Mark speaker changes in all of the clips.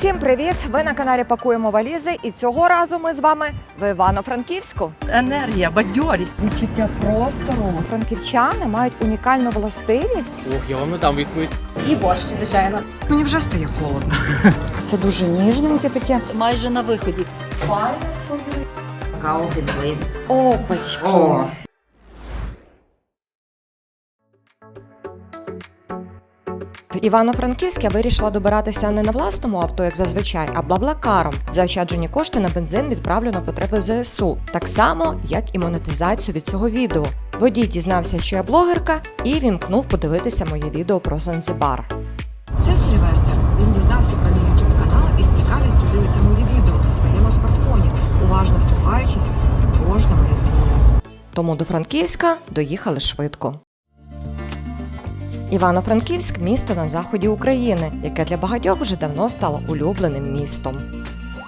Speaker 1: Всім привіт! Ви на каналі Пакуємо валізи, і цього разу ми з вами в Івано-Франківську.
Speaker 2: енергія, бадьорість.
Speaker 1: Відчуття простору. Франківчани мають унікальну властивість.
Speaker 3: Ох, я вам не дам відповідь.
Speaker 4: І борщ, звичайно.
Speaker 2: Мені вже стає холодно.
Speaker 1: Це дуже ніжненьке таке.
Speaker 4: Майже на виході.
Speaker 1: Спальню свою.
Speaker 4: Каву підлив.
Speaker 1: Опачки. В Івано-Франківськ я вирішила добиратися не на власному авто, як зазвичай, а блаблакаром. Заощаджені кошти на бензин відправлю на потреби ЗСУ, так само як і монетизацію від цього відео. Водій дізнався, що я блогерка, і вімкнув подивитися моє відео про Занзибар. Це Сильвестр. Він дізнався про мій YouTube канал і з цікавістю дивиться мої відео на своєму смартфоні, уважно слухаючись кожне моє слово. Тому до Франківська доїхали швидко. Івано-Франківськ місто на заході України, яке для багатьох вже давно стало улюбленим містом.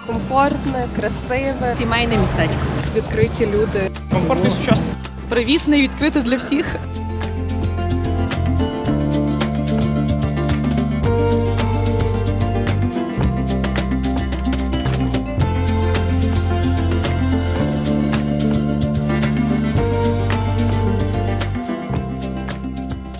Speaker 5: комфортне, красиве.
Speaker 2: Сімейне містечко. Відкриті люди.
Speaker 3: Комфортний сучасне.
Speaker 2: Привітне відкрите для всіх.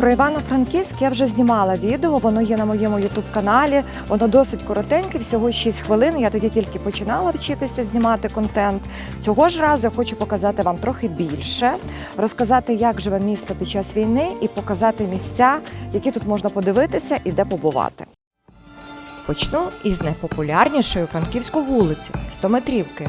Speaker 1: Про Івано-Франківськ я вже знімала відео, воно є на моєму ютуб каналі. Воно досить коротеньке, всього 6 хвилин. Я тоді тільки починала вчитися знімати контент. Цього ж разу я хочу показати вам трохи більше, розказати, як живе місто під час війни, і показати місця, які тут можна подивитися і де побувати. Почну із найпопулярнішої франківської вулиці Стометрівки.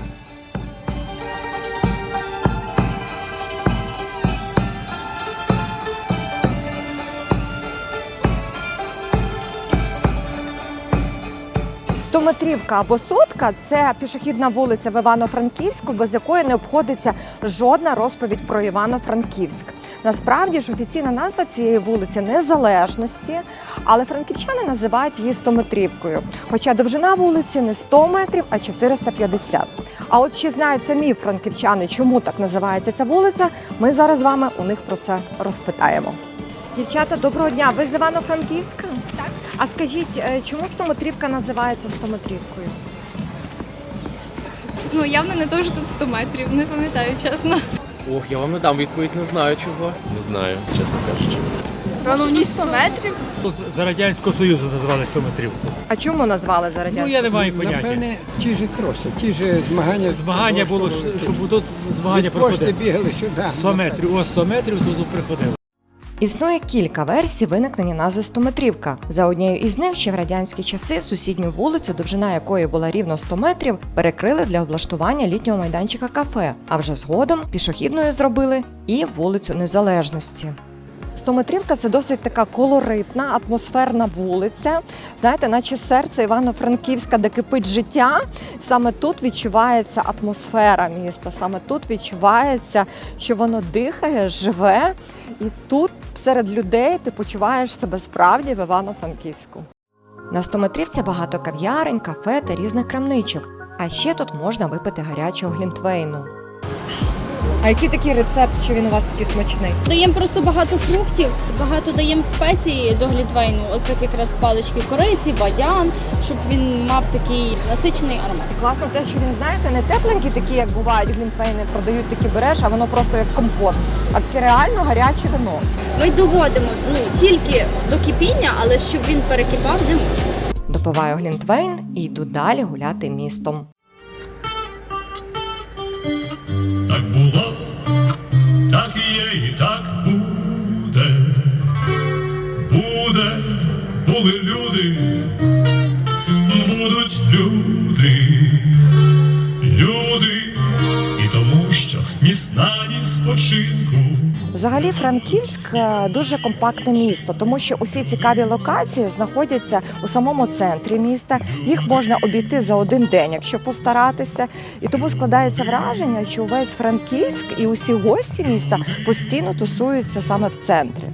Speaker 1: Стометрівка або сотка це пішохідна вулиця в Івано-Франківську, без якої не обходиться жодна розповідь про Івано-Франківськ. Насправді ж офіційна назва цієї вулиці незалежності, але франківчани називають її стометрівкою. Хоча довжина вулиці не 100 метрів, а 450. А от чи знають самі франківчани, чому так називається ця вулиця, ми зараз з вами у них про це розпитаємо. Дівчата, доброго дня. Ви з Івано-Франківська? Так. А скажіть, е, чому стометрівка називається стометрівкою?
Speaker 5: Ну явно не то, що тут 100 метрів, не пам'ятаю чесно.
Speaker 3: Ох, я вам не дам відповідь, не знаю чого. Не знаю, чесно кажучи.
Speaker 5: Певно, в ній 100 метрів.
Speaker 6: Тут за Радянського Союзу називали 100 метрів.
Speaker 1: А чому назвали за
Speaker 6: Ну я не маю поняття.
Speaker 7: Напевне, ті ж кроси, ті ж змагання.
Speaker 6: Змагання було, щоб
Speaker 7: тут.
Speaker 6: змагання
Speaker 7: Від
Speaker 6: проходили.
Speaker 7: бігали сюди.
Speaker 6: 100 метрів, о 100 метрів тут приходили.
Speaker 1: Існує кілька версій виникнення назви стометрівка. За однією із них ще в радянські часи сусідню вулицю, довжина якої була рівно 100 метрів, перекрили для облаштування літнього майданчика кафе. А вже згодом пішохідною зробили і вулицю Незалежності. Стометрівка це досить така колоритна, атмосферна вулиця. Знаєте, наче серце Івано-Франківська, де кипить життя. Саме тут відчувається атмосфера міста. Саме тут відчувається, що воно дихає, живе, і тут серед людей ти почуваєш себе справді в Івано-Франківську. На стометрівці багато кав'ярень, кафе та різних крамничок. А ще тут можна випити гарячого глінтвейну. А який такий рецепт, що він у вас такий смачний?
Speaker 8: Даємо просто багато фруктів, багато даємо спецій до глітвейну. Оце якраз палички кориці, бадян, щоб він мав такий насичений аромат.
Speaker 1: Класно те, що він, знаєте, не тепленькі такі, як бувають глінтвейни, продають такі береш, а воно просто як компот. А таке реально гаряче вино.
Speaker 8: Ми доводимо ну тільки до кипіння, але щоб він перекипав, не можна.
Speaker 1: Допиваю глінтвейн і йду далі гуляти містом. Взагалі, Франківськ е, дуже компактне місто, тому що усі цікаві локації знаходяться у самому центрі міста. Їх можна обійти за один день, якщо постаратися. І тому складається враження, що увесь Франківськ і усі гості міста постійно тусуються саме в центрі.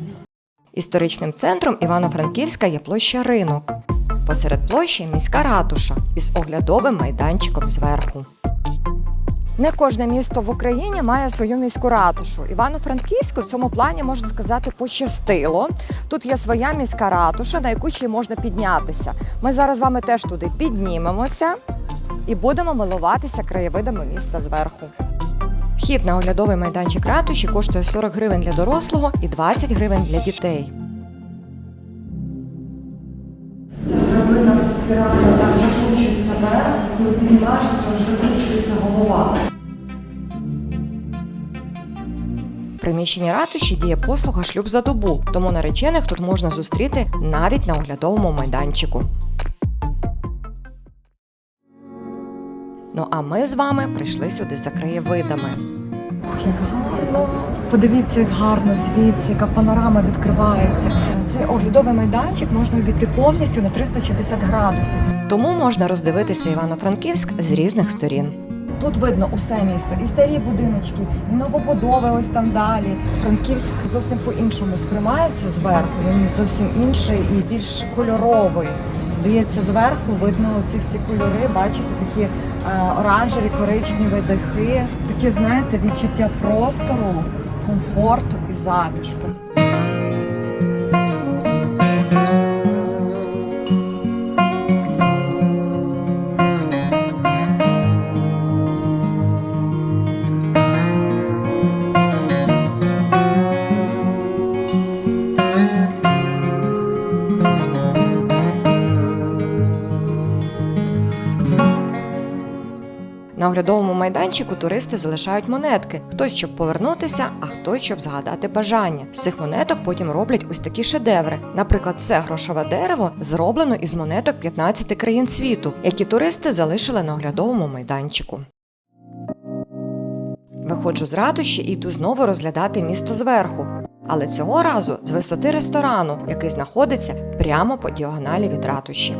Speaker 1: Історичним центром Івано-Франківська є площа Ринок. Посеред площі міська ратуша із оглядовим майданчиком зверху. Не кожне місто в Україні має свою міську ратушу. Івано-Франківську в цьому плані можна сказати пощастило. Тут є своя міська ратуша, на яку ще й можна піднятися. Ми зараз з вами теж туди піднімемося і будемо милуватися краєвидами міста зверху. Вхід на оглядовий майданчик ратуші коштує 40 гривень для дорослого і 20 гривень для дітей. Драбина по спіралі так вверх, коли піднімаєш, то закручується голова. Приміщенні ратуші діє послуга шлюб за добу, тому наречених тут можна зустріти навіть на оглядовому майданчику. Ну а ми з вами прийшли сюди за краєвидами. Ох, як гарно! Подивіться, як гарно світься, яка панорама відкривається. Цей оглядовий майданчик можна обійти повністю на 360 градусів. Тому можна роздивитися Івано-Франківськ з різних сторін. Тут видно усе місто, і старі будиночки, і новобудови ось там далі. Франківськ зовсім по-іншому сприймається зверху. Він зовсім інший і більш кольоровий. Здається, зверху видно ці всі кольори, бачите, такі е, оранжеві, коричневі дахи. Таке, знаєте, відчуття простору, комфорту і затишку. Оглядовому майданчику туристи залишають монетки. Хтось щоб повернутися, а хтось щоб згадати бажання. З цих монеток потім роблять ось такі шедеври. Наприклад, це грошове дерево зроблено із монеток 15 країн світу, які туристи залишили на оглядовому майданчику. Виходжу з ратуші і йду знову розглядати місто зверху. Але цього разу з висоти ресторану, який знаходиться прямо по діагоналі від ратуші.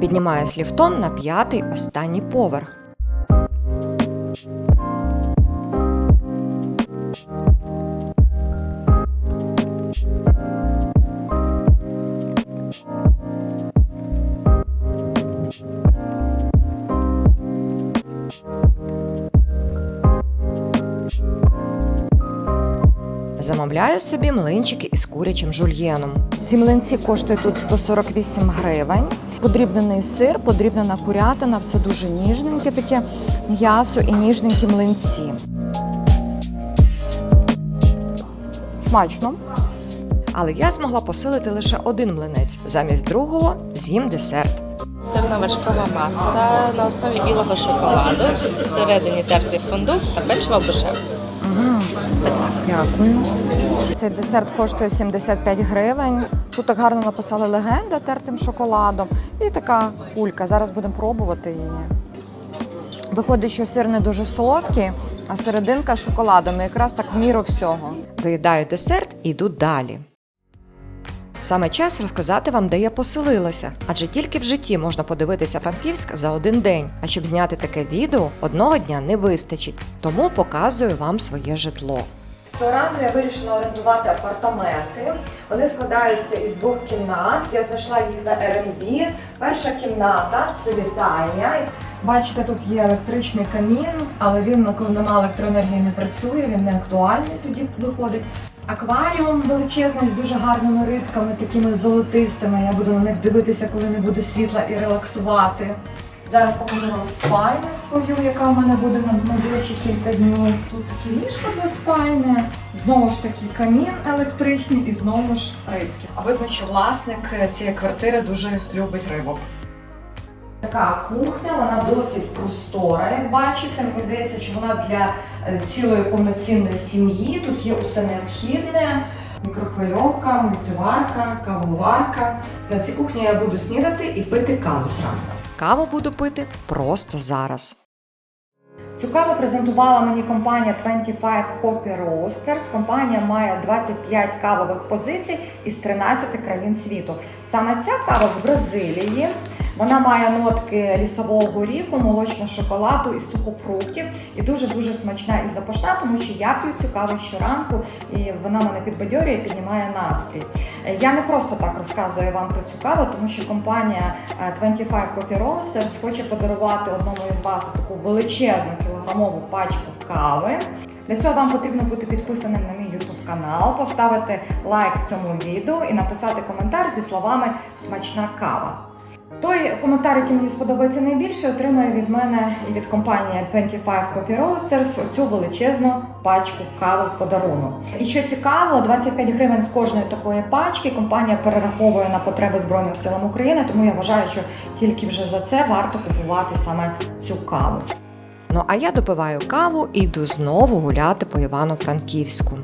Speaker 1: Піднімаюсь ліфтом на п'ятий останній поверх. Замовляю собі млинчики із курячим жульєном. Ці млинці коштують тут 148 гривень. Подрібнений сир, подрібнена курятина, все дуже ніжненьке, таке м'ясо і ніжненькі млинці. Смачно. Але я змогла посилити лише один млинець. Замість другого з'їм десерт.
Speaker 4: Сирна вершкова маса на основі білого шоколаду, всередині тертий фундук та печиво бушев.
Speaker 1: Дякую. Цей десерт коштує 75 гривень. Тут так гарно написали легенда тертим шоколадом. І така кулька. Зараз будемо пробувати її. Виходить, що сир не дуже солодкий, а серединка з шоколадом. І якраз так в міру всього. Доїдаю десерт і йду далі. Саме час розказати вам, де я поселилася, адже тільки в житті можна подивитися Франківськ за один день. А щоб зняти таке відео, одного дня не вистачить. Тому показую вам своє житло. Цього разу я вирішила орендувати апартаменти. Вони складаються із двох кімнат. Я знайшла їх на Airbnb. Перша кімната це вітальня. Бачите, тут є електричний камін, але він, коли немає електроенергії, не працює, він не актуальний тоді виходить. Акваріум величезний з дуже гарними рибками, такими золотистими. Я буду на них дивитися, коли не буде світла і релаксувати. Зараз покажу вам спальню свою, яка в мене буде на найближчі кілька днів. Тут таке ліжко двоспальне, знову ж таки камін електричний і знову ж рибки. А видно, що власник цієї квартири дуже любить рибок. Така кухня, вона досить простора, як бачите. Мені здається, що вона для е, цілої повноцінної сім'ї. Тут є усе необхідне. Мікрохвильовка, мультиварка, кавоварка. На цій кухні я буду снідати і пити каву зранку. Каву буду пити просто зараз. Цю каву презентувала мені компанія 25 Coffee Roasters. Компанія має 25 кавових позицій із 13 країн світу. Саме ця кава з Бразилії. Вона має нотки лісового горіху, молочного шоколаду і сухофруктів. І дуже дуже смачна і запашна, тому що я п'ю цю каву щоранку, і вона мене підбадьорює, і піднімає настрій. Е, Я не просто так розказую вам про цю каву, тому що компанія е, 25 Coffee Roasters хоче подарувати одному із вас таку величезну кілограмову пачку кави. Для цього вам потрібно бути підписаним на мій YouTube канал, поставити лайк цьому відео і написати коментар зі словами Смачна кава. Той коментар, який мені сподобається найбільше, отримає від мене і від компанії 25 Coffee Roasters оцю величезну пачку кави в подарунок. І що цікаво, 25 гривень з кожної такої пачки компанія перераховує на потреби Збройним силам України, тому я вважаю, що тільки вже за це варто купувати саме цю каву. Ну а я допиваю каву і йду знову гуляти по Івано-Франківську.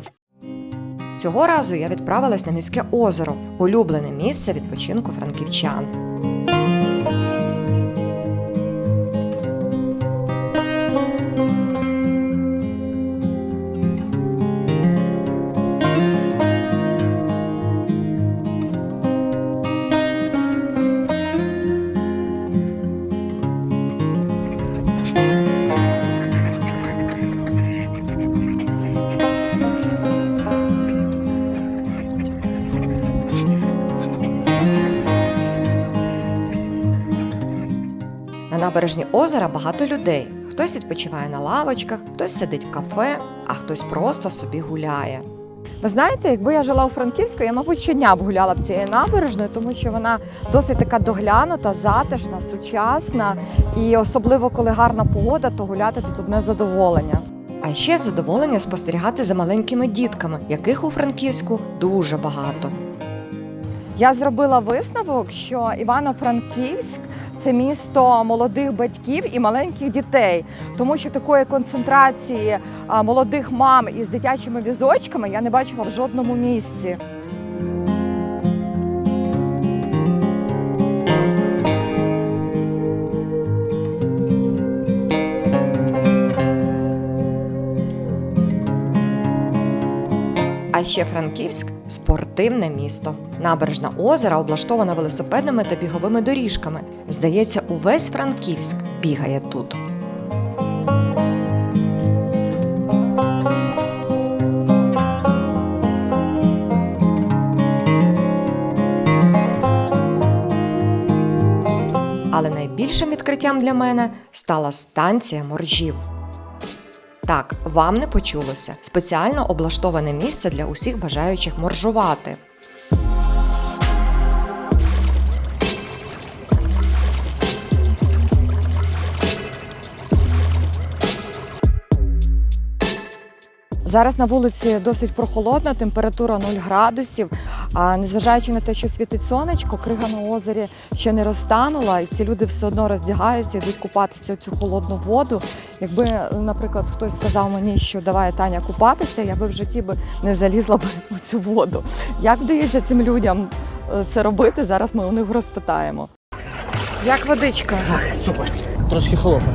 Speaker 1: Цього разу я відправилась на міське озеро, улюблене місце відпочинку франківчан. Набережні озера багато людей. Хтось відпочиває на лавочках, хтось сидить в кафе, а хтось просто собі гуляє. Ви знаєте, якби я жила у Франківську, я, мабуть, щодня б гуляла б цією набережною, тому що вона досить така доглянута, затишна, сучасна. І особливо, коли гарна погода, то гуляти тут одне задоволення. А ще задоволення спостерігати за маленькими дітками, яких у Франківську дуже багато. Я зробила висновок, що Івано-Франківськ це місто молодих батьків і маленьких дітей, тому що такої концентрації молодих мам із дитячими візочками я не бачила в жодному місці. Ще Франківськ спортивне місто. Набережна озера облаштована велосипедними та біговими доріжками. Здається, увесь Франківськ бігає тут. Але найбільшим відкриттям для мене стала станція моржів. Так, вам не почулося. Спеціально облаштоване місце для усіх бажаючих моржувати. Зараз на вулиці досить прохолодно, температура 0 градусів. А незважаючи на те, що світить сонечко, крига на озері ще не розтанула, і ці люди все одно роздягаються, йдуть купатися в цю холодну воду. Якби, наприклад, хтось сказав мені, що давай Таня купатися, я би в житті би не залізла б у цю воду. Як вдається цим людям е, це робити? Зараз ми у них розпитаємо. Як водичка?
Speaker 6: Супер. Трошки холодно.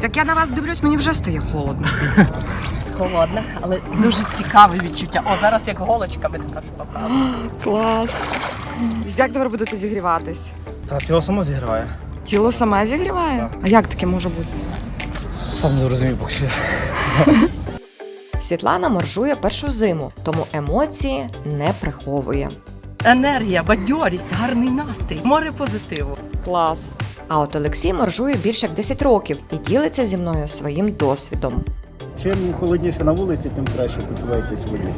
Speaker 1: Так я на вас дивлюсь, мені вже стає холодно.
Speaker 2: Холодна, але дуже цікаве відчуття. О, зараз як голочками така попала.
Speaker 1: Клас. Як тепер будете зігріватись?
Speaker 6: Та тіло само зіграє.
Speaker 1: Тіло саме зігріває? А як таке може бути?
Speaker 6: Сам не розумію, поки що.
Speaker 1: Світлана моржує першу зиму, тому емоції не приховує.
Speaker 2: Енергія, бадьорість, гарний настрій, море позитиву.
Speaker 1: Клас. А от Олексій моржує більше як 10 років і ділиться зі мною своїм досвідом.
Speaker 9: Чим холодніше на вулиці, тим краще почувається сьогодні.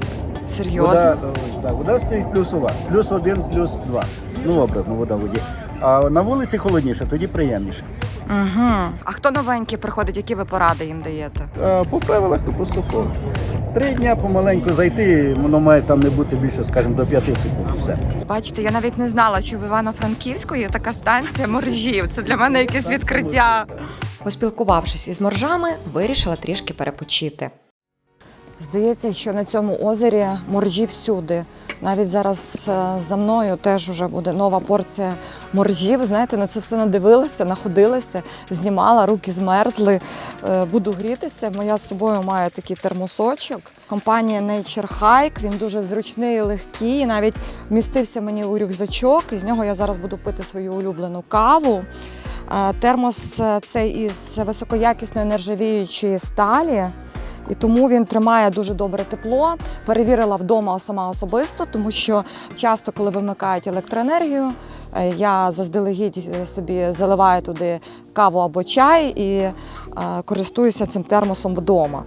Speaker 1: Серйозно?
Speaker 9: Вода, е, так, вода стоїть плюсова. Плюс один, плюс два. Ну, образно, вода в воді. А на вулиці холодніше, тоді приємніше.
Speaker 1: Угу. А хто новенький приходить, які ви поради їм даєте?
Speaker 9: А по правилах то поступово. Три дня помаленьку зайти, воно має там не бути більше, скажімо, до п'яти секунд. Все.
Speaker 1: Бачите, я навіть не знала, що в Івано-Франківську є така станція моржів. Це для мене якесь відкриття. Поспілкувавшись із моржами, вирішила трішки перепочити. Здається, що на цьому озері моржі всюди. Навіть зараз е, за мною теж вже буде нова порція моржі. Ви знаєте, на це все надивилася, находилася, знімала, руки змерзли. Е, Буду грітися. Моя з собою має такий термосочок. Компанія Nature Hike. Він дуже зручний і легкий. Навіть вмістився мені у рюкзачок. І з нього я зараз буду пити свою улюблену каву. Е, Термос е, цей із високоякісної нержавіючої сталі. І тому він тримає дуже добре тепло. Перевірила вдома сама особисто, тому що часто, коли вимикають електроенергію, е, я заздалегідь е, собі заливаю туди каву або чай і е, користуюся цим термосом вдома.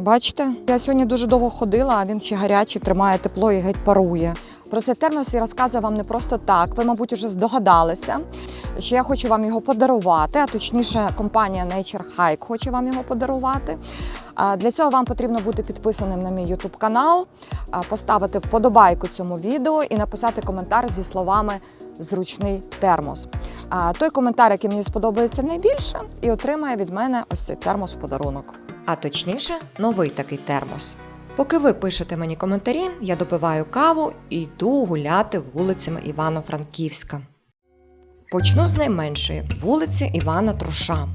Speaker 1: Бачите, я сьогодні дуже довго ходила, а він ще гарячий, тримає тепло і геть парує. Про цей термос я розказую вам не просто так. Ви, мабуть, вже здогадалися, що я хочу вам його подарувати, а точніше, компанія Nature Hike хоче вам його подарувати. Для цього вам потрібно бути підписаним на мій YouTube канал, поставити вподобайку цьому відео і написати коментар зі словами Зручний термос. Той коментар, який мені сподобається найбільше, і отримає від мене ось цей термос в подарунок. А точніше, новий такий термос. Поки ви пишете мені коментарі, я допиваю каву і йду гуляти вулицями Івано-Франківська. Почну з найменшої вулиці Івана Труша.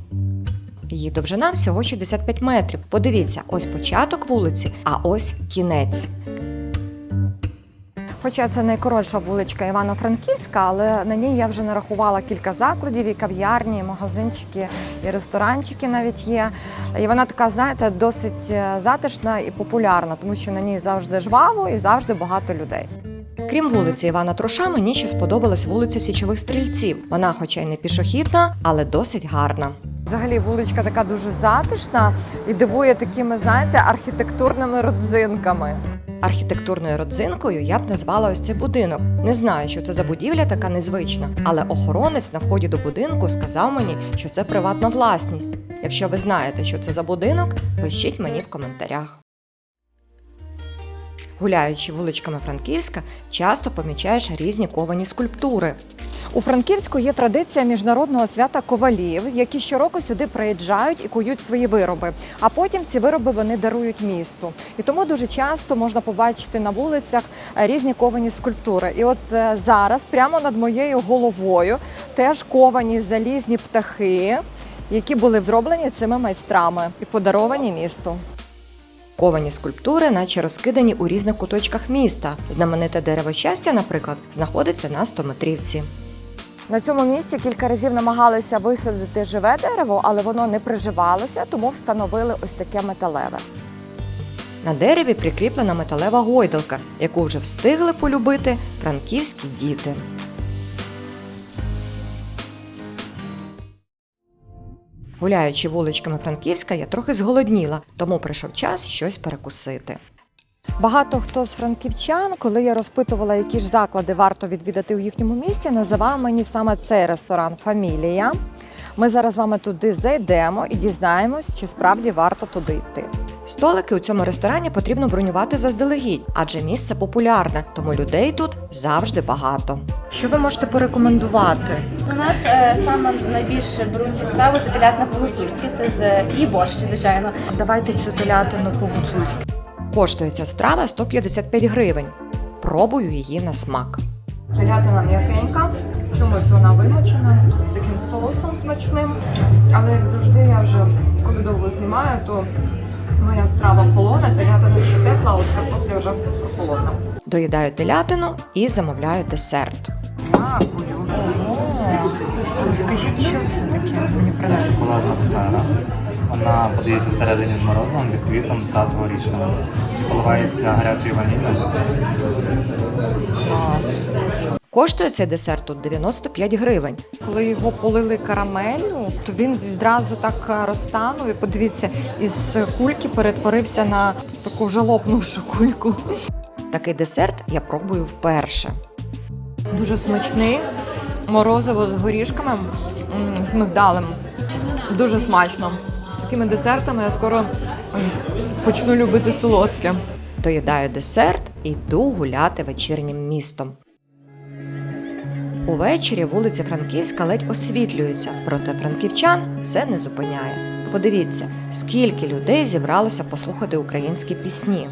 Speaker 1: Її довжина всього 65 метрів. Подивіться, ось початок вулиці, а ось кінець. Хоча це найкоротша вуличка Івано-Франківська, але на ній я вже нарахувала кілька закладів, і кав'ярні, і магазинчики, і ресторанчики навіть є. І вона така, знаєте, досить е, затишна і популярна, тому що на ній завжди жваво і завжди багато людей. Крім вулиці Івана Труша, мені ще сподобалась вулиця Січових Стрільців. Вона, хоча й не пішохідна, але досить гарна. Взагалі вуличка така дуже затишна і дивує такими, знаєте, архітектурними родзинками. Архітектурною родзинкою я б назвала ось цей будинок. Не знаю, що це за будівля така незвична, але охоронець на вході до будинку сказав мені, що це приватна власність. Якщо ви знаєте, що це за будинок, пишіть мені в коментарях. Гуляючи вуличками Франківська, часто помічаєш різні ковані скульптури. У Франківську є традиція міжнародного свята ковалів, які щороку сюди приїжджають і кують свої вироби. А потім ці вироби вони дарують місту. І тому дуже часто можна побачити на вулицях е, різні ковані скульптури. І от е, зараз, прямо над моєю головою, теж ковані залізні птахи, які були зроблені цими майстрами і подаровані місту. Ковані скульптури, наче розкидані у різних куточках міста. Знамените дерево щастя, наприклад, знаходиться на стометрівці. На цьому місці кілька разів намагалися висадити живе дерево, але воно не приживалося, тому встановили ось таке металеве. На дереві прикріплена металева гойдалка, яку вже встигли полюбити франківські діти. Гуляючи вуличками Франківська, я трохи зголодніла, тому прийшов час щось перекусити. Багато хто з франківчан, коли я розпитувала, які ж заклади варто відвідати у їхньому місті, називав мені саме цей ресторан Фамілія. Ми зараз з вами туди зайдемо і дізнаємось, чи справді варто туди йти. Столики у цьому ресторані потрібно бронювати заздалегідь, адже місце популярне, тому людей тут завжди багато. Що ви можете порекомендувати?
Speaker 4: У нас е, саме найбільше беруть страву це телятна по-гуцульськи, це з і борщ, звичайно.
Speaker 1: Давайте цю телятину по-гуцульськи. Коштує ця страва 155 гривень. Пробую її на смак. Телятина м'якенька, чомусь вона вимочена з таким соусом смачним. Але як завжди, я вже коли довго знімаю, то моя страва холодна, телятина ще тепла, а от картопля вже холодна. Доїдаю телятину і замовляю десерт. Дякую. Скажіть, що це таке? Мені принесли.
Speaker 6: Шоколадна сфера. Вона подається всередині з морозивом, бісквітом та з горішками. Поливається гарячою ваніллю.
Speaker 1: Клас. Коштує цей десерт тут 95 гривень. Коли його полили карамеллю, то він відразу так розтанув. І подивіться, із кульки перетворився на таку жалопнувшу кульку. Такий десерт я пробую вперше. Дуже смачний. Морозиво з горішками, з мигдалем. Дуже смачно. З такими десертами я скоро почну любити солодке. Доїдаю десерт і йду гуляти вечірнім містом. Увечері вулиці Франківська ледь освітлюються, проте франківчан це не зупиняє. Подивіться, скільки людей зібралося послухати українські пісні.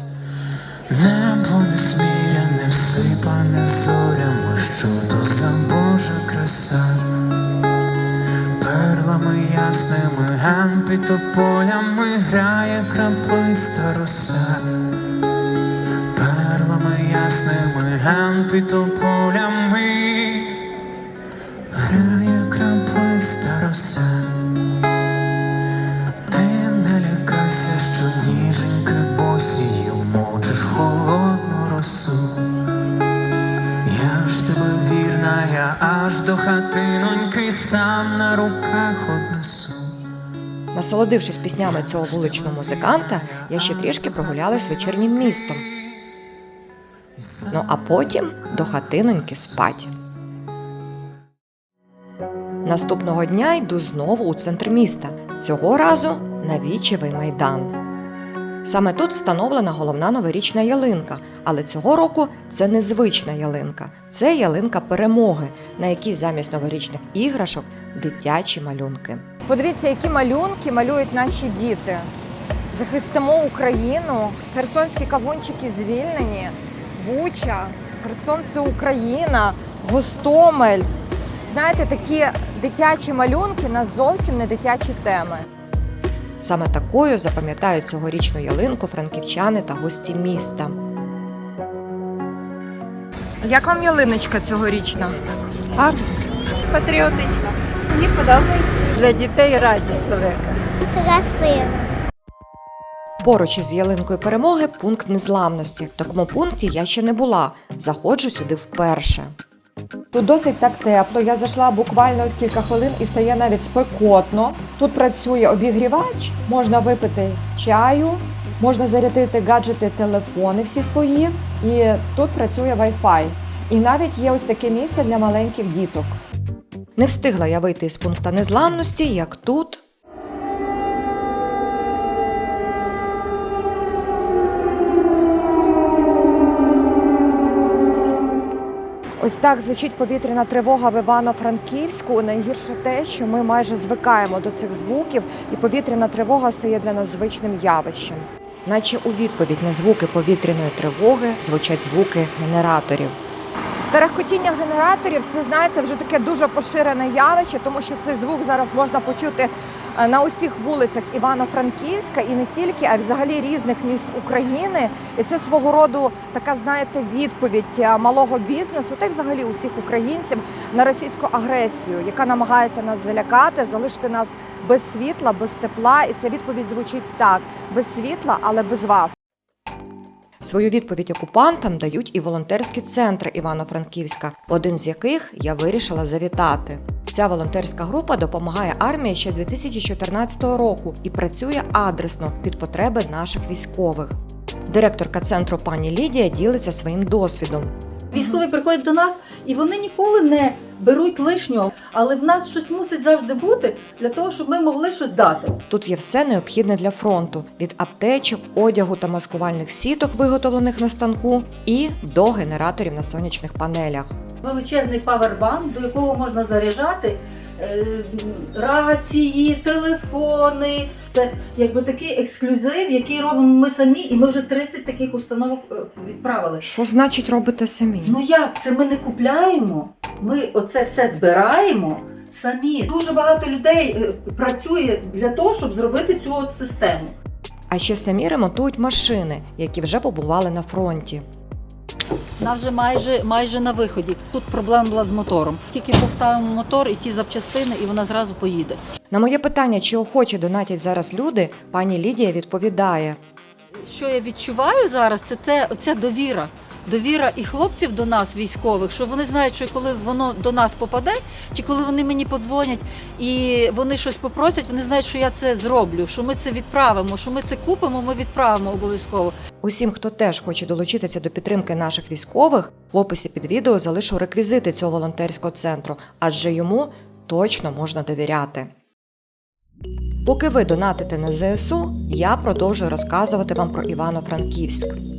Speaker 10: Небо несміяне, всипане зорями, що то за Божа краса, перлами ясними, ген під тополями грає краплиста роса, перлами ясними, ген під тополями
Speaker 1: Насолодившись піснями цього вуличного музиканта, я ще трішки прогулялась вечірнім містом. Ну а потім до хатиноньки спать. Наступного дня йду знову у центр міста, цього разу на Вічевий майдан. Саме тут встановлена головна новорічна ялинка, але цього року це незвична ялинка. Це ялинка перемоги, на якій замість новорічних іграшок дитячі малюнки. Подивіться, які малюнки малюють наші діти. Захистимо Україну, херсонські кавунчики звільнені, Буча, Херсон це Україна, Гостомель. Знаєте, такі дитячі малюнки на зовсім не дитячі теми. Саме такою запам'ятають цьогорічну ялинку франківчани та гості міста. Як вам ялиночка цьогорічна?
Speaker 5: Патріотично. Мені подобається.
Speaker 2: Для дітей радість велика.
Speaker 8: Красиво.
Speaker 1: Поруч із ялинкою перемоги пункт незламності. В такому пункті я ще не була. Заходжу сюди вперше. Тут досить так тепло. Я зайшла буквально кілька хвилин і стає навіть спекотно. Тут працює обігрівач, можна випити чаю, можна зарядити гаджети, телефони всі свої. І тут працює Wi-Fi. І навіть є ось таке місце для маленьких діток. Не встигла я вийти з пункту незламності, як тут Ось так звучить повітряна тривога в Івано-Франківську. Найгірше те, що ми майже звикаємо до цих звуків, і повітряна тривога стає для нас звичним явищем. Наче у відповідь на звуки повітряної тривоги звучать звуки генераторів. Терехкотіння генераторів це знаєте вже таке дуже поширене явище, тому що цей звук зараз можна почути на усіх вулицях Івано-Франківська і не тільки, а взагалі різних міст України. І це свого роду така, знаєте, відповідь е, малого бізнесу, та й взагалі усіх українців на російську агресію, яка намагається нас залякати, залишити нас без світла, без тепла. І ця відповідь звучить так: без світла, але без вас. Свою відповідь окупантам дають і волонтерські центри Івано-Франківська, один з яких я вирішила завітати. Ця волонтерська група допомагає армії ще 2014 року і працює адресно під потреби наших військових. Директорка центру пані Лідія ділиться своїм досвідом.
Speaker 11: Військові приходять до нас і вони ніколи не беруть лишнього, але в нас щось мусить завжди бути для того, щоб ми могли щось дати.
Speaker 1: Тут є все необхідне для фронту: від аптечок, одягу та маскувальних сіток, виготовлених на станку, і до генераторів на сонячних панелях.
Speaker 11: Величезний павербанк, до якого можна заряджати е, рації, телефони. Це якби такий ексклюзив, який робимо ми самі, і ми вже 30 таких установок е, відправили.
Speaker 1: Що значить робите самі?
Speaker 11: Ну як це ми не купляємо? Ми оце все збираємо самі. Дуже багато людей е, працює для того, щоб зробити цю от систему.
Speaker 1: А ще самі ремонтують машини, які вже побували на фронті.
Speaker 11: Вона вже майже майже на виході. Тут проблема була з мотором. Тільки поставимо мотор і ті запчастини, і вона зразу поїде.
Speaker 1: На моє питання, чи охоче донатять зараз люди, пані Лідія відповідає:
Speaker 11: Що я відчуваю зараз, це, це це довіра. Довіра і хлопців до нас, військових, що вони знають, що коли воно до нас попаде, чи коли вони мені подзвонять і вони щось попросять, вони знають, що я це зроблю, що ми це відправимо, що ми це купимо, ми відправимо обов'язково.
Speaker 1: усім, хто теж хоче долучитися до підтримки наших військових, в описі під відео залишу реквізити цього волонтерського центру, адже йому точно можна довіряти. Поки ви донатите на ЗСУ, я продовжую розказувати вам про Івано-Франківськ.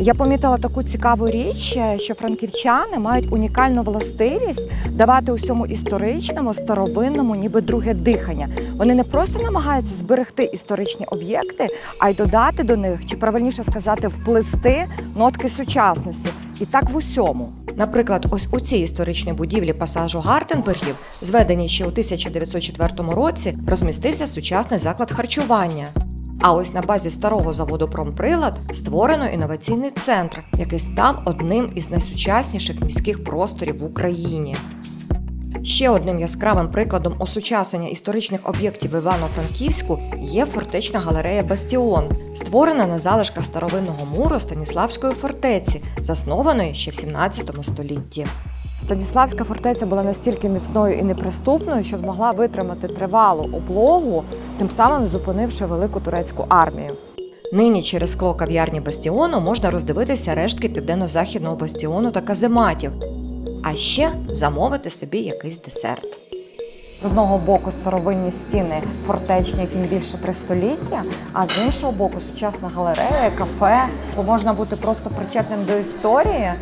Speaker 1: Я помітила таку цікаву річ, е, що франківчани мають унікальну властивість давати усьому історичному, старовинному, ніби друге дихання. Вони не просто намагаються зберегти історичні об'єкти, а й додати до них, чи правильніше сказати, вплести нотки сучасності. І так в усьому. Наприклад, ось у цій історичній будівлі пасажу Гартенбергів, зведеній ще у 1904 році, розмістився сучасний заклад харчування. А ось на базі старого заводу Промприлад створено інноваційний центр, який став одним із найсучасніших міських просторів в Україні. Ще одним яскравим прикладом осучаснення історичних об'єктів Івано-Франківську є фортечна галерея Бастіон, створена на залишках старовинного муру Станіславської фортеці, заснованої ще в 17 столітті. Станіславська фортеця була настільки міцною і неприступною, що змогла витримати тривалу облогу, тим самим зупинивши велику турецьку армію. Нині через скло кав'ярні Бастіону можна роздивитися рештки південно-західного бастіону та казематів, а ще замовити собі якийсь десерт. З одного боку старовинні стіни фортечні, яким більше три століття, а з іншого боку сучасна галерея, кафе, бо можна бути просто причетним до історії,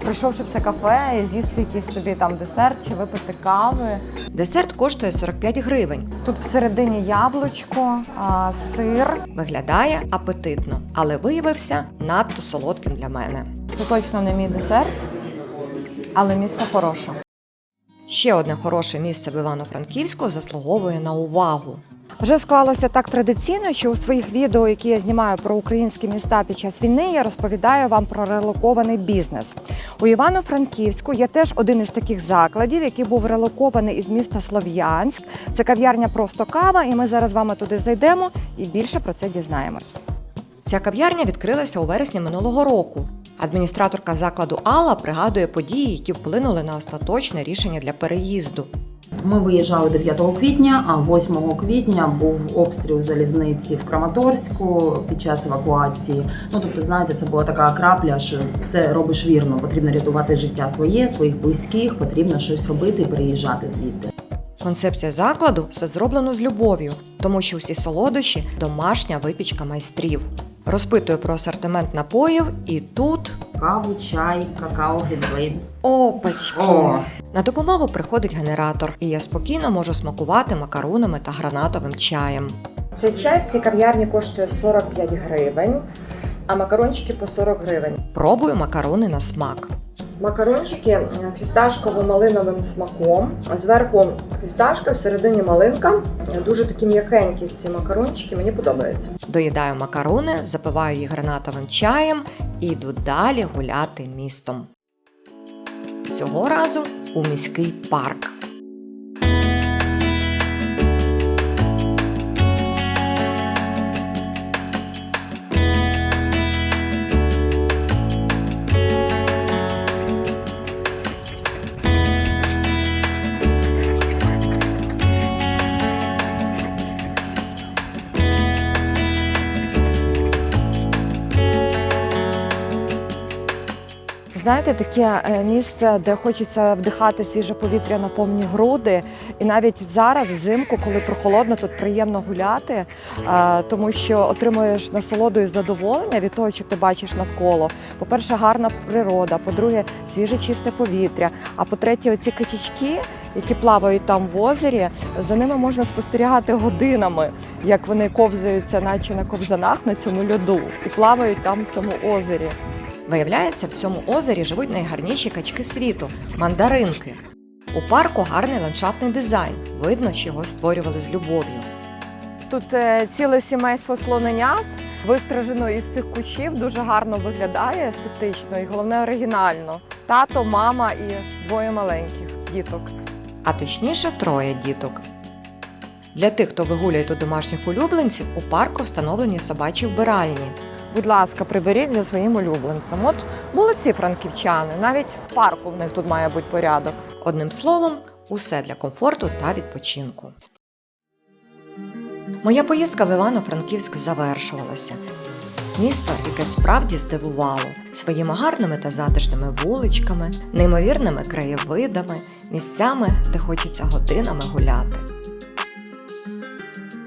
Speaker 1: прийшовши в це кафе з'їсти якийсь собі там десерт чи випити кави. Десерт коштує 45 гривень. Тут всередині яблучко, а, сир виглядає апетитно, але виявився надто солодким для мене. Це точно не мій десерт, але місце хороше. Ще одне хороше місце в Івано-Франківську заслуговує на увагу. Вже склалося так традиційно, що у своїх відео, які я знімаю про українські міста під час війни, я розповідаю вам про релокований бізнес. У Івано-Франківську є теж один із таких закладів, який був релокований із міста Слов'янськ. Це кав'ярня просто кава, і ми зараз з вами туди зайдемо і більше про це дізнаємось. Ця кав'ярня відкрилася у вересні минулого року. Адміністраторка закладу Алла пригадує події, які вплинули на остаточне рішення для переїзду.
Speaker 12: Ми виїжджали 9 квітня, а 8 квітня був обстріл залізниці в Краматорську під час евакуації. Ну тобто, знаєте, це була така крапля, що все робиш вірно. Потрібно рятувати життя своє, своїх близьких, потрібно щось робити і переїжджати звідти.
Speaker 1: Концепція закладу все зроблено з любов'ю, тому що усі солодощі домашня випічка майстрів. Розпитую про асортимент напоїв, і тут
Speaker 12: Каву, чай, какао, гідвейн.
Speaker 1: опачки.
Speaker 12: О.
Speaker 1: На допомогу приходить генератор, і я спокійно можу смакувати макаронами та гранатовим чаєм. Цей чай в цій кав'ярні коштує 45 гривень, а макарончики по 40 гривень. Пробую макарони на смак. Макарончики фісташково-малиновим смаком. Зверху фісташка, всередині малинка. Дуже такі м'якенькі ці макарончики, мені подобається. Доїдаю макарони, запиваю їх гранатовим чаєм і йду далі гуляти містом. Цього разу у міський парк. Знаєте, таке е, місце, де хочеться вдихати свіже повітря на повні груди. І навіть зараз, взимку, коли прохолодно, тут приємно гуляти, е, тому що отримуєш насолоду і задоволення від того, що ти бачиш навколо. По-перше, гарна природа, по-друге, свіже чисте повітря. А по-третє, оці качечки, які плавають там в озері, за ними можна спостерігати годинами, як вони ковзаються, наче на ковзанах на цьому льоду, і плавають там в цьому озері. Виявляється, в цьому озері живуть найгарніші качки світу мандаринки. У парку гарний ландшафтний дизайн. Видно, що його створювали з любов'ю. Тут е, ціле сімейство слоненят, вистражено із цих кущів, дуже гарно виглядає естетично і головне оригінально. Тато, мама і двоє маленьких діток. А точніше, троє діток. Для тих, хто вигуляє тут домашніх улюбленців, у парку встановлені собачі вбиральні. Будь ласка, приберіть за своїм улюбленцем. От були ці франківчани, навіть в парку в них тут має бути порядок. Одним словом, усе для комфорту та відпочинку. Моя поїздка в Івано-Франківськ завершувалася. Місто, яке справді здивувало своїми гарними та затишними вуличками, неймовірними краєвидами, місцями, де хочеться годинами гуляти.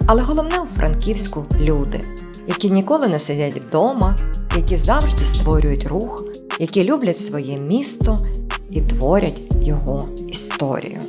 Speaker 1: Але головне у Франківську люди, які ніколи не сидять вдома, які завжди створюють рух, які люблять своє місто і творять його історію.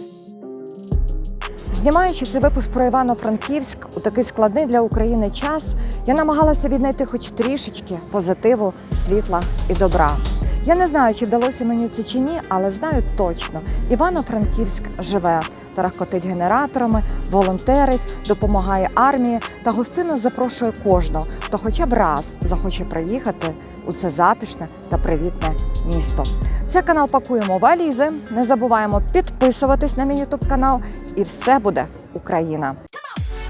Speaker 1: Знімаючи цей випуск про Івано-Франківськ у такий складний для України час, я намагалася віднайти хоч трішечки позитиву, світла і добра. Я не знаю, чи вдалося мені це чи ні, але знаю точно: Івано-Франківськ живе, тарахкотить генераторами, волонтерить, допомагає армії та гостинно запрошує кожного, хто хоча б раз захоче приїхати у це затишне та привітне місто. Це канал Пакуємо валізи. Не забуваємо підписуватись на мій ютуб канал, і все буде Україна.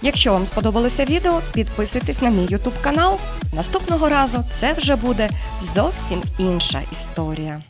Speaker 1: Якщо вам сподобалося відео, підписуйтесь на мій YouTube канал. Наступного разу це вже буде зовсім інша історія.